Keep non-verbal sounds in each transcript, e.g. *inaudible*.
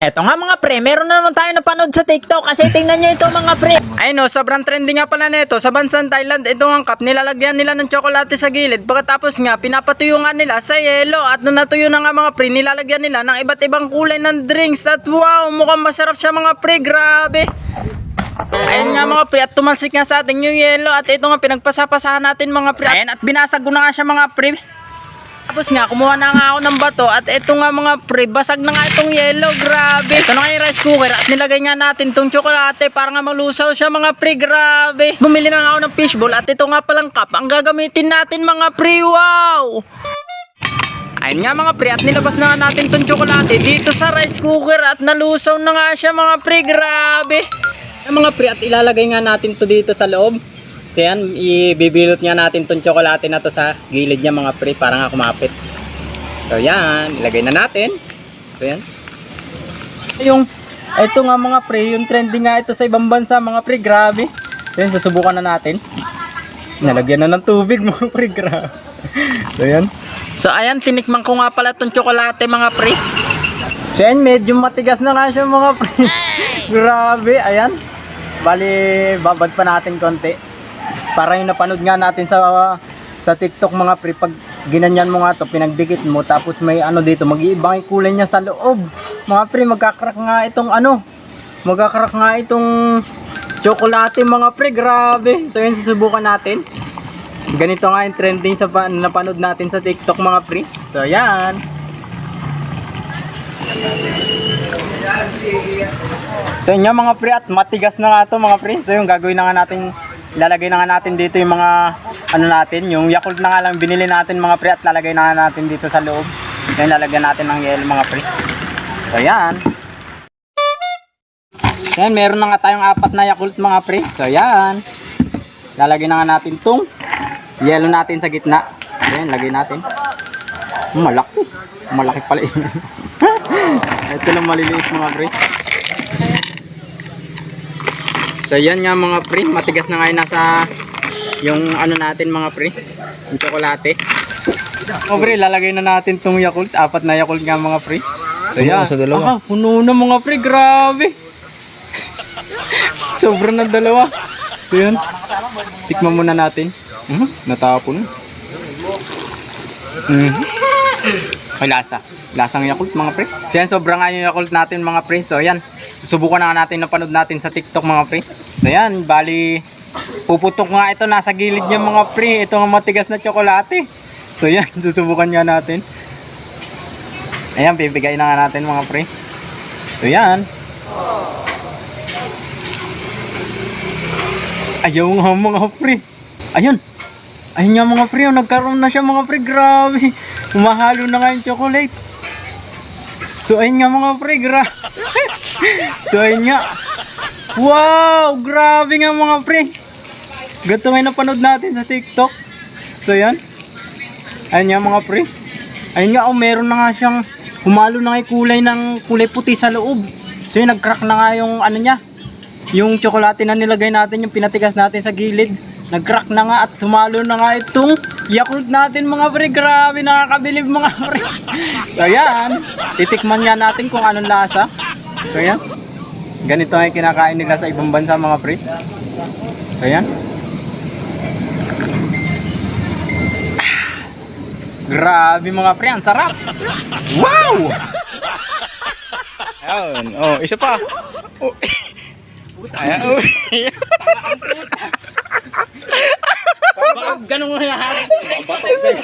Eto nga mga pre, meron na naman tayo napanood sa TikTok kasi tingnan nyo ito mga pre. Ay no, sobrang trending nga pala nito sa bansang Thailand. Ito ang cup, nilalagyan nila ng tsokolate sa gilid. Pagkatapos nga, pinapatuyo nga nila sa yelo. At nung natuyo na nga mga pre, nilalagyan nila ng iba't ibang kulay ng drinks. At wow, mukhang masarap siya mga pre, grabe. Ayun nga mga pre, at tumalsik nga sa ating yung yelo. At ito nga, pinagpasapasahan natin mga pre. Ayan, at binasag ko na nga siya mga pre. Tapos nga, kumuha na nga ako ng bato at ito nga mga pre, basag na nga itong yellow, grabe. Ito na nga yung rice cooker at nilagay nga natin itong tsokolate para nga malusaw siya mga pre, grabe. Bumili na nga ako ng fishbowl at ito nga palang cup ang gagamitin natin mga pre, wow! Ayun nga mga pre, at nilabas na nga natin itong tsokolate dito sa rice cooker at nalusaw na nga siya mga pre, grabe. Mga pre, at ilalagay nga natin to dito sa loob. So yan, ibibilot nga natin tong tsokolate na to sa gilid niya mga pre para nga kumapit. So yan, ilagay na natin. So yan. Yung, ito nga mga pre, yung trending nga ito sa ibang bansa mga pre, grabe. So yan, susubukan na natin. Nalagyan na ng tubig *laughs* mga pre, grabe. So yan. So ayan, tinikman ko nga pala tong tsokolate mga pre. So yan, medyo matigas na nga siya mga pre. *laughs* grabe, ayan. Bali, babad pa natin konti para yung napanood nga natin sa sa TikTok mga pre pag ginanyan mo nga to pinagdikit mo tapos may ano dito mag-iibang kulay niya sa loob. Mga pre magkakrak nga itong ano magkakrak nga itong chocolate mga pre grabe. So yun susubukan natin. Ganito nga yung trending sa pa, napanood natin sa TikTok mga pre. So yan. So yun mga pre at matigas na nga to mga pre. So yung gagawin na nga natin ilalagay na nga natin dito yung mga ano natin, yung Yakult na nga lang binili natin mga pre at lalagay na nga natin dito sa loob. Then lalagyan natin ng yelo mga pre. So yan. Yan, meron na nga tayong apat na Yakult mga pre. So yan. Lalagay na nga natin tong yelo natin sa gitna. Ayan, lagay natin. Malaki. Malaki pala yun. *laughs* Ito lang maliliit mga pre. So yan nga mga pre, matigas na nga yun nasa yung ano natin mga pre, yung tsokolate. O pre, lalagay na natin tong Yakult, apat na Yakult nga mga pre. So yan, sa dalawa. Aha, puno na mga pre, grabe. *laughs* Sobrang na dalawa. So yan, tikman muna natin. Mhm, natapon. Mhm. May lasa. Lasang Yakult mga pre. So yan, sobrang yung Yakult natin mga pre. So yan, subukan na natin napanood natin sa TikTok mga pre. So yan, bali puputok nga ito nasa gilid niya mga pre. Ito ang matigas na tsokolate. So yan, *laughs* susubukan nga natin. Ayan, bibigay na nga natin mga pre. So yan. Ayaw nga mga pre. Ayun. Ayun nga mga pre, oh, nagkaroon na siya mga pre, grabe. Umahalo na nga yung chocolate. So ayun nga mga pre, grabe. *laughs* so ayun nga. Wow, grabe nga mga pre. Ganito nga yung napanood natin sa TikTok. So yan. Ayun nga mga pre. Ayun nga, oh, meron na nga siyang humalo na nga kulay ng kulay puti sa loob. So yun, nag-crack na nga yung ano niya. Yung tsokolate na nilagay natin, yung pinatigas natin sa gilid. Nag-crack na nga at humalo na nga itong Yakult natin mga pre. Grabe, nakakabilib mga pre. So yan, titikman nga natin kung anong lasa. So yan. Ganito ay kinakain nila sa ibang bansa mga pre. So yan. Grabe mga pre, ang sarap. Wow! Ayun. Oh, isa pa. Oh. *laughs* Ayan. Oh. *laughs* Baka ganun mo na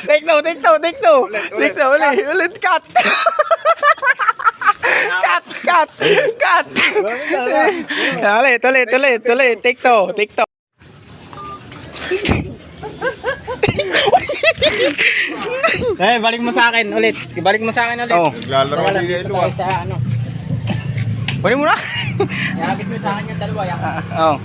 Take two, take two, take two. Take two, ulit, ulit, cut. cut, cut, cut. ulit, ulit, ulit, ulit. Take two, take two. Eh, balik mo sa akin ulit. Ibalik mo sa akin ulit. Oh, naglalaro dito Yelo, tayo ah. sa ano. Kunin mo na. Ihabis mo sa akin yung dalawa. Yan. Oh.